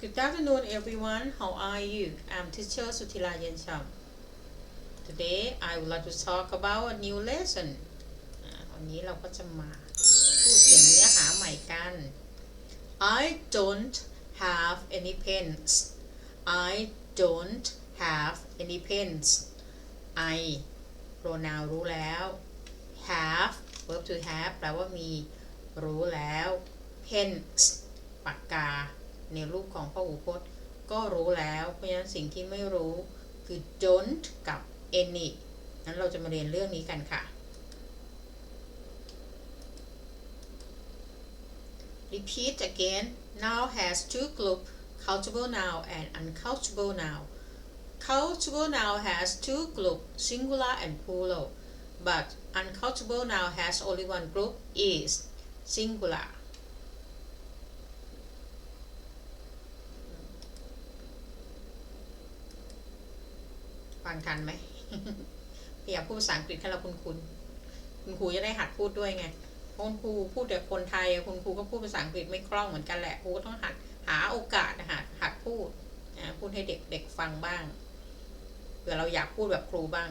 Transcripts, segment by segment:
Good afternoon, everyone. How are you? I'm teacher Sutila Yencham. Today, I would like to talk about a new lesson. วันนี้เราก็จะมาพูดถึงเนื้อหาใหม่กัน I don't have any pens. I don't have any pens. I pronoun รู้แล้ว have verb to have แปลว่ามีรู้แล้ว pens ปากกา ในรูปของพหูพจน์ ก็รู้แล้ว เพราะฉะนั้นสิ่งที่ไม่รู้คือ don't กับ any นั้นเราจะมาเรียนเรื่องนี้กันค่ะ Repeat again. Now has two group countable noun and uncountable noun. Countable noun has two group singular and plural, but uncountable noun has only one group is singular. ฟังทันไหมอยากพูดภาษาอังกฤษให้เราคุณคุณคุณครูจะได้หัดพูดด้วยไงเพราะคุณครูพูดแต่คนไทยคุณครูก็พูดภาษาอังกฤษไม่คล่องเหมือนกันแหละครูก็ต้องหัดหาโอกาสหัดหัดพูดนะพูดให้เด็กเด็กฟังบ้างเผื่อเราอยากพูดแบบครูบ้าง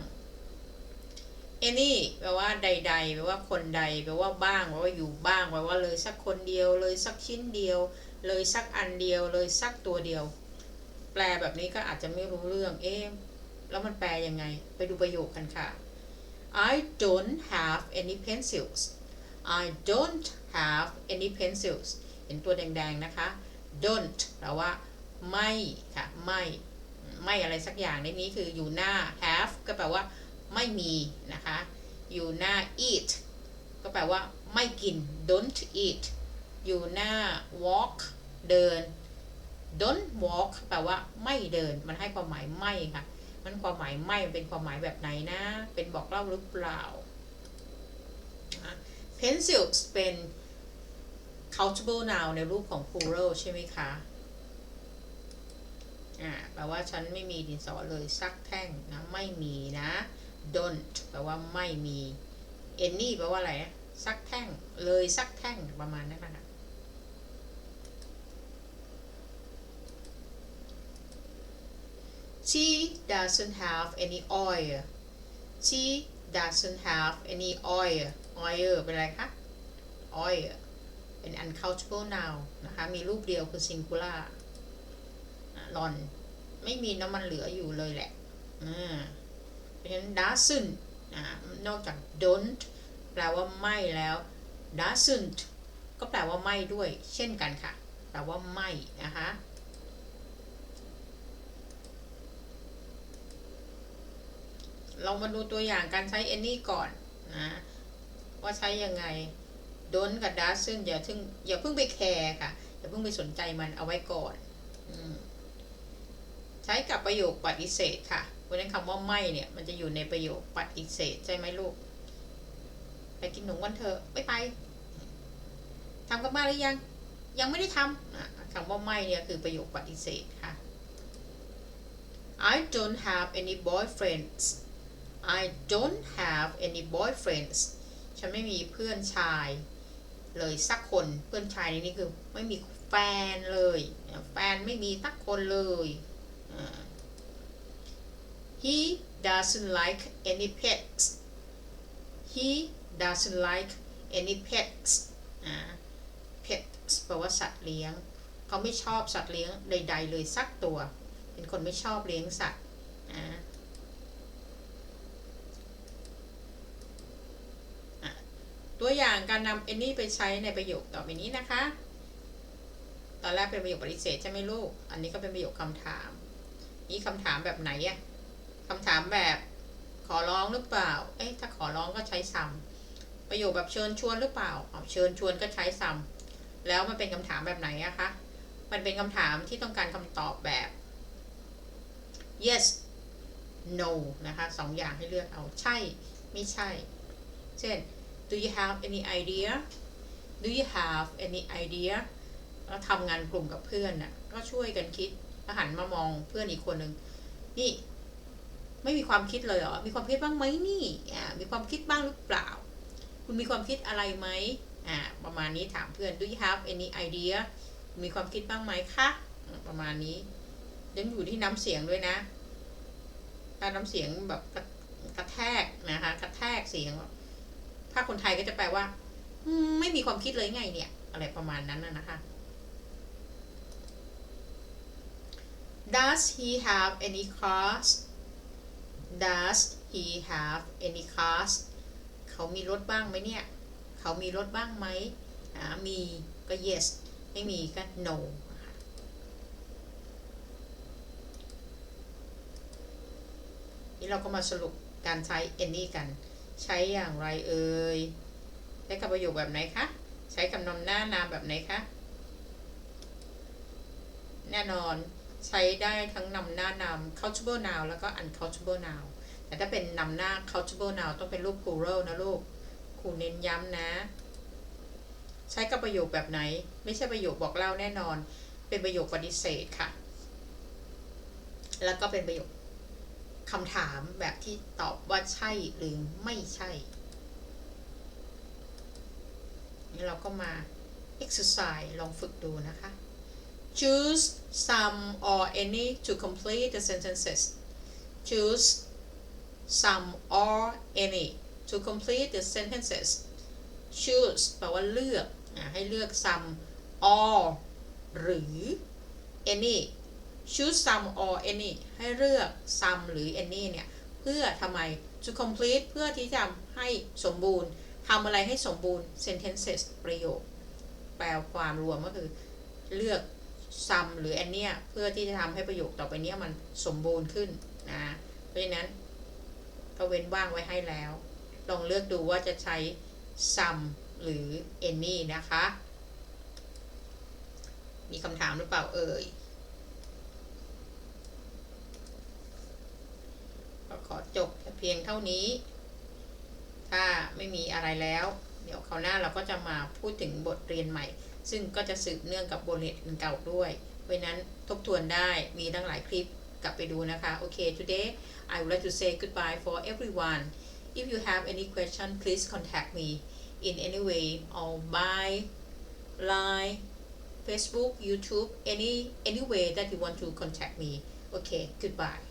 any แปลว่าใดๆแปลว่าคนใดแปลว่าบ้างแปลว่าอยู่บ้างแปลว่าเลยสักคนเดียว เลยสักชิ้นเดียว เลยสักอันเดียว เลยสักตัวเดียว แปลแบบนี้ก็อาจจะไม่รู้เรื่องเอ๊ะ แล้วมันแปลยังไง ไปดูประโยคกันค่ะ I don't have any pencils I don't have any pencils เห็นตัวแดงๆนะคะ don't แปลว่า ไม่ค่ะ ไม่ ไม่อะไรสักอย่างในนี้คืออยู่หน้า have ก็แปลว่า ไม่มีนะคะ อยู่หน้า eat ก็แปลว่า ไม่กิน don't eat อยู่หน้า walk เดิน don't walk แปลว่าไม่เดิน มันให้ความหมายไม่ค่ะ มันความหมายไม่เป็นความหมายแบบไหนนะ เป็นบอกเล่าหรือเปล่า pencils เป็น countable noun ในรูปของ plural ใช่ไหมคะ อ่า แปลว่าฉันไม่มีดินสอเลยสักแท่งนะ ไม่มีนะ don't แปลว่าไม่มี any แปลว่าอะไร สักแท่ง เลยสักแท่งประมาณนั้นนะคะ She doesn't have any oil. She doesn't have any oil. oil เป็นอะไรคะ oil เป็น uncountable noun นะคะ มีรูปเดียวคือ singular หลอน ไม่มีน้ำมันเหลืออยู่เลยแหละเพราะฉะนั้น doesn't อ่านอกจาก don't แปลว่าไม่แล้ว doesn't ก็แปลว่าไม่ด้วย เช่นกันค่ะ แปลว่าไม่นะคะ เรามาดูตัวอย่างการใช้ any ก่อนนะว่าใช้ยังไง don't กับ doesn't อย่าเพิ่งอย่าเพิ่งไปแคร์ค่ะ อย่าเพิ่งไปสนใจมันเอาไว้ก่อนอใช้กับประโยคปฏิเสธค่ะเพราะฉะนั้นคำว่าไม่เนี่ย มันจะอยู่ในประโยคปฏิเสธใช่ไหมลูก ไปกินหนมกันเถอะไม่ไปทำกันบ้านหรือยัง ยังไม่ได้ทำคำว่าไม่เนี่ยคือประโยคปฏิเสธค่ะ I don't have any boyfriends I don't have any boyfriends ฉันไม่มีเพื่อนชาย เลยสักคนเพื่อนชายในนี้คือไม่มีแฟนเลย แฟนไม่มีสักคนเลย He doesn't like any pets He doesn't like any pets pets แปลว่าสัตว์เลี้ยง เขาไม่ชอบสัตว์เลี้ยงใด ๆ เลยสักตัว เป็นคนไม่ชอบเลี้ยงสัตว์ ตัวอย่างการนำ any ไปใช้ในประโยคต่อไปนี้นะคะ ตอนแรกเป็นประโยคปฏิเสธใช่ไหมลูก อันนี้ก็เป็นประโยคคำถาม นี่คำถามแบบไหนอะคำถามแบบขอร้องหรือเปล่า เอ๊ะถ้าขอร้องก็ใช้ซ้ำประโยคแบบเชิญชวนหรือเปล่าเชิญชวนก็ใช้ซ้ำแล้วมันเป็นคำถามแบบไหนอะคะ มันเป็นคำถามที่ต้องการคำตอบแบบ yes no นะคะสองอย่างให้เลือกเอาใช่ ไม่ใช่ เช่น do you have any idea do you have any idea แล้วทำงานกลุ่มกับเพื่อนน่ะก็ช่วยกันคิดแล้วหันมามองเพื่อนอีกคนหนึ่งนี่ ไม่มีความคิดเลยเหรอ มีความคิดบ้างไหมนี่อ่ามีความคิดบ้างหรือเปล่า คุณมีความคิดอะไรไหมอ่าประมาณนี้ถามเพื่อน do you have any idea มีความคิดบ้างไหมคะประมาณนี้ยังอยู่ที่น้ำเสียงด้วยนะถ้าน้ำเสียงแบบกระกระแทกนะคะ กระแทกเสียง ถ้าคนไทยก็จะแปลว่าไม่มีความคิดเลยไงเนี่ย อะไรประมาณนั้นน่ะนะคะ Does he have any cars Does he have any cars เขามีรถบ้างไหมเนี่ย เขามีรถบ้างไหมอ่ามีก็ yes ไม่มีก็ no นี่เราก็มาสรุปการใช้ any กัน ใช้อย่างไรเอ่ยใช้กับประโยคแบบไหนคะใช้กับนำหน้านามแบบไหนคะแน่นอนใช้ได้ทั้งนำหน้านาม countable noun แล้วก็ uncountable noun แต่ถ้าเป็นนำหน้า countable noun ต้องเป็นรูป plural นะลูกครูเน้นย้ำนะ ใช้กับประโยคแบบไหน ไม่ใช่ประโยคบอกเล่าแน่นอน เป็นประโยคปฏิเสธค่ะ แล้วก็เป็นประโยค คำถามแบบที่ตอบว่าใช่หรือไม่ใช่ นี่เราก็มา exercise ลองฝึกดูนะคะ choose some or any to complete the sentences choose some or any to complete the sentences choose แปลว่าเลือก ให้เลือก some or หรือ any choose some or any ให้เลือก some หรือ any เนี่ยเพื่อทำไม to complete เพื่อที่จะให้สมบูรณ์ทำอะไรให้สมบูรณ์ sentences ประโยค แปลความรวมก็คือ เลือก some หรือ any เพื่อที่จะทำให้ประโยคต่อไปเนี้ยมันสมบูรณ์ขึ้นนะเพราะฉะนั้นก็เว้นว่างไว้ให้แล้ว ลองเลือกดูว่าจะใช้ some หรือ any นะคะ มีคำถามหรือเปล่าเอ่ย ก็ขอจบเพียงเท่านี้ ถ้าไม่มีอะไรแล้ว เดี๋ยวคราวหน้าเราก็จะมาพูดถึงบทเรียนใหม่ ซึ่งก็จะสืบเนื่องกับบทเรียนเก่าด้วยเพราะนั้นทบทวนได้มีตั้งหลายคลิปกลับไปดูนะคะ โอเค today I would like to say goodbye for everyone if you have any question please contact me in any way or by line Facebook YouTube any any way that you want to contact me okay goodbye